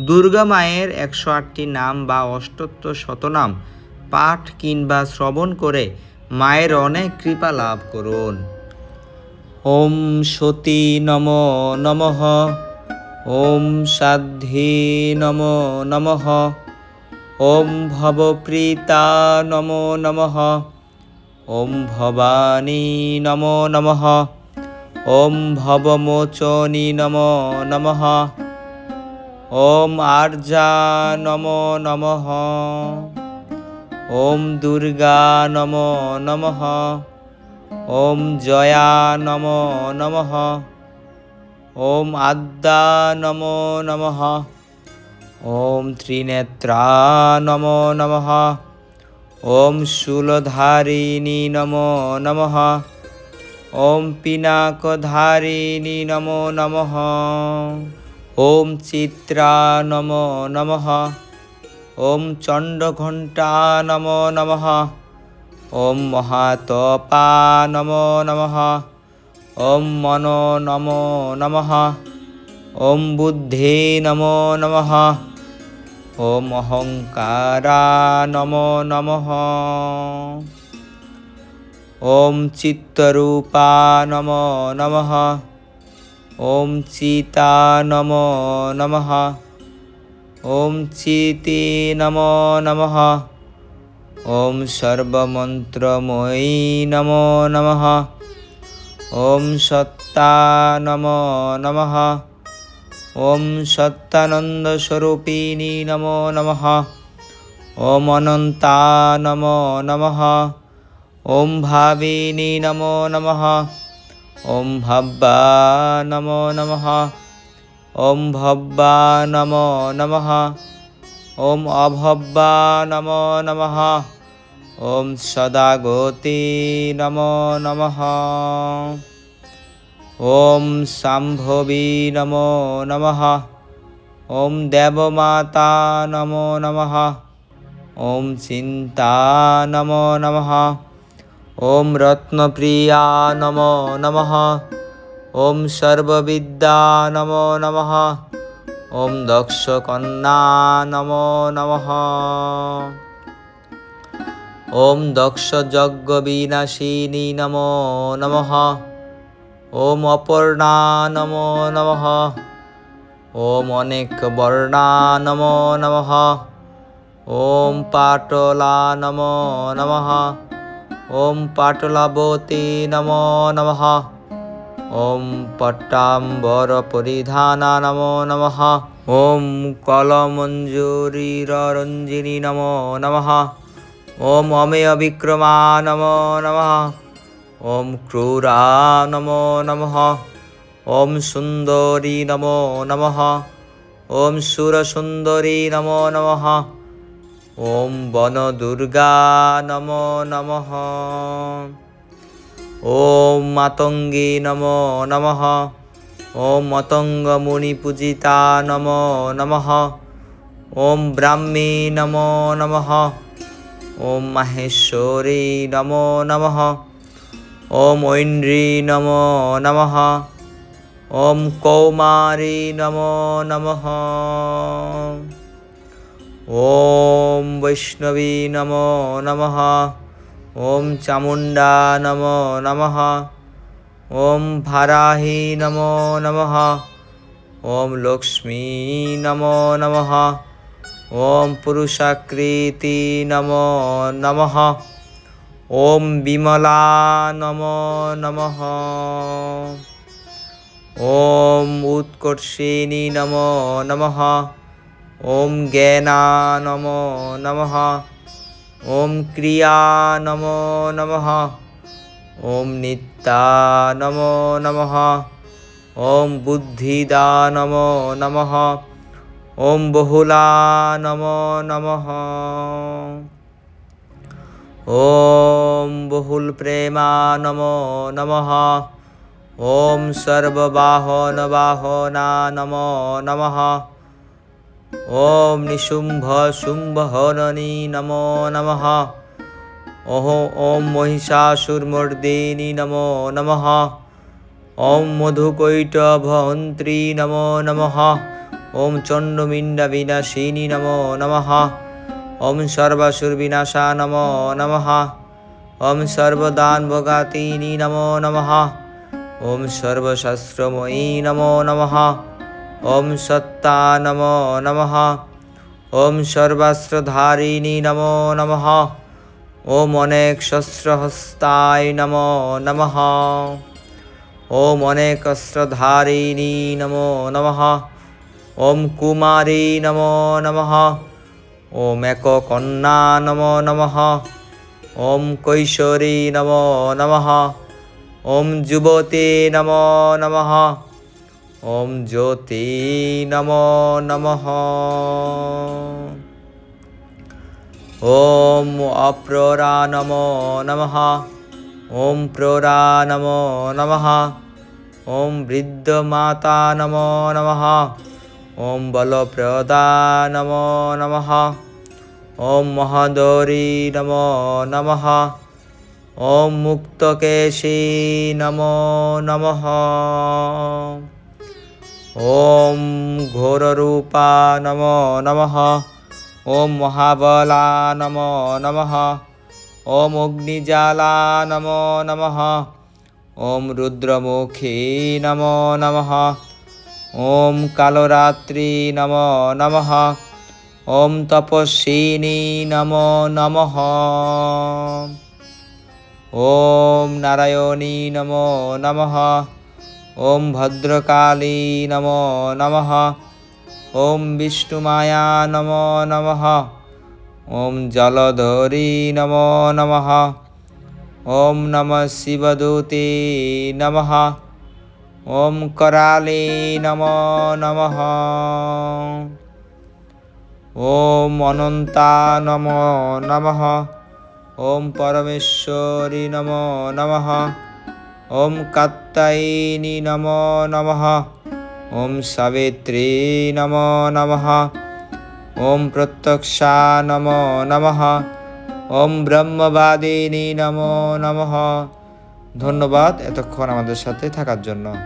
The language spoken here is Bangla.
দুর্গা মায়ের একশো আটটি নাম বা অষ্টোত্তর শতনাম পাঠ কিংবা শ্রবণ করে মায়ের অনেক কৃপা লাভ করুন। ওম সতী নম নমঃ। ওম সাধ্যে নম নমঃ। ওম ভবপ্রীতা নম নমঃ। ওম ভবানী নম নমঃ। ওম ভবমোচনী নম নমঃ। ওম আর্যা নম নমঃ। ওম দুর্গা নম নমঃ। ওম জয়া নম নমঃ। ওম আদ্যা নম নমঃ। ওম ত্রিনেত্রা নম নমঃ। ওম শূলধারিণী নম নমঃ। ওম পিনাকধারিণী নম নমঃ। ওম চিত্রা নম নমঃ। ওম চণ্ডঘণ্টা নম নমঃ। ওম মহাতপা নম নমঃ। ওম মনো নমো নমঃ। ওম বুদ্ধে নমো নমঃ। ওম অহংকারা নমো নমঃ। ওম চিত্তরূপা নমো নমঃ। ওম চিতা নমো নমঃ। ওম চিতি নমো নমঃ। ওম সর্বমন্ত্রময়ী নমো নমঃ। ওম সত্তা নমো নমঃ। ওম সত্যানন্দস্বরূপিণী নমো নমঃ। ওম অনন্তা নমো নমঃ। ওম ভাবিনী নমো নমঃ। ওম ভব্বা নমো নমঃ। ওম ভব্বা নমো নমঃ। ওম অভব্বা নমো নমঃ। ওম সদাগতি নমো নমঃ। ওম শাম্ভবী নমো নমঃ। ওম দেবমাতা নমো নমঃ। ওম চিন্তা নমো নমঃ। নমঃ ওম সর্ববিদ্যা নমো নমঃ। ওম দক্ষকন্যা নমো নমঃ। ওম দক্ষ যজ্ঞ বিনাশিনী নমো নমঃ। ওম অপর্ণা নমো নমঃ। ওম অনেক বর্ণা নমো নমঃ। ওম পাটলা নমো নমঃ। ওম পাটলাবতী নমো নমঃ। ওম পট্টাম্বর পরিধানা নমো নমঃ। ওম কলমঞ্জুরীরঞ্জিনী নমো নমঃ। ওম অমেয় বিক্রমা নমো নমঃ। ওম ক্রূরা নমো নমঃ। ওম সুন্দরী নমো নমঃ। ওম সুরসুন্দরী ওম বনদুর্গা নমো নমঃ। ওম মাতঙ্গী নমো নমঃ। ওম মতঙ্গমুনিপূজিতা নমো নমঃ। ওম ব্রাহ্মী নমো নমঃ। ওম মাহেশ্বরী নমো নমঃ। ওম ঐন্দ্রী নমো নমঃ। ওম কৌমারী নমো নমঃ। ওম বৈষ্ণবী নমো নমঃ। ওম চামুণ্ডা নমো নমঃ। ওম ভারাহি নমো নমঃ। ওম লক্ষ্মী নমো নমঃ। ওম পুরুষাকৃতি নমো নমঃ। ওম বিমলা নমো নমঃ। ওম উৎকর্ষিণী নমো নমঃ। ওম জ্ঞানা নমো নমঃ ওম ক্রিয়া নমো নমঃ ওম নিত্যা নমো নমঃ ওম বুদ্ধিদা নমো নমঃ ওম বহুলা নমো নমঃ ওম বহুল প্রেমা নমো নমঃ ওম সর্ববাহন বাহনা নমঃ ওম নিশুম্ভ শুম্ভ হরণী নমো নমঃ ওহ ওম মহিষাসুরমর্দিনী নমো নমঃ ওম মধুকৈটভন্ত্রী নমো নমঃ ওম চণ্ডমিণ্ড বিনাশিনী নমো নমঃ ওম সর্বাসুরবিনাশা নমো নমঃ ওম সর্বদান ভোগাতিনী নমো নমঃ ওম সত্তা নমো নমঃ। ওম সর্বাস্ত্রধারিণী নমো নমঃ। ওম অনেক শস্ত্রহস্তায় নমো নমঃ। ওম অনেক অস্ত্রধারিণী নমো নমঃ। ওম কুমারী নমো নমঃ। ওম এক কন্যা নমো নমঃ। ওম কৈশোরী নমো নমঃ। ওম যুবতী নমো নমঃ। ওম জ্যোতি নমো নমঃ। ওম অপ্ররা নমো নমঃ। ওম প্ররা নমো নমঃ। ওম বৃদ্ধমাতা নমো নমঃ। ওম বলপ্রদা নমো নমঃ। ওম মহাদৌরী নমো নমঃ। ওম মুক্তকেশী নমো নমঃ। ওম ঘোররূপা নমো নমঃ। ওম মহাবলা নমো নমঃ। ওম অগ্নিজালা নমো নমঃ। ওম রুদ্রমুখী নমো নমঃ। ওম কালরাত্রি নমো নমঃ। ওম তপস্বিনী নমো নমঃ। ওম নারায়ণী নমো নমঃ। ॐ भद्रकाली नमो नमः ॐ विष्णुमाया नमो नमः ॐ जलधरी नमो नमः ॐ नमः शिवदूते नमः ॐ कराले नमो नमः ॐ अनन्ता नमो नमः ॐ परमेश्वरी नमो नमः ওম কাত্তায়িনী নম নম। ওম সাবিত্রী নম নম। ওম প্রত্যক্ষা নম নম। ওম ব্রহ্মবাদিনী নম নম। ধন্যবাদ এতক্ষণ আমাদের সাথে থাকার জন্য।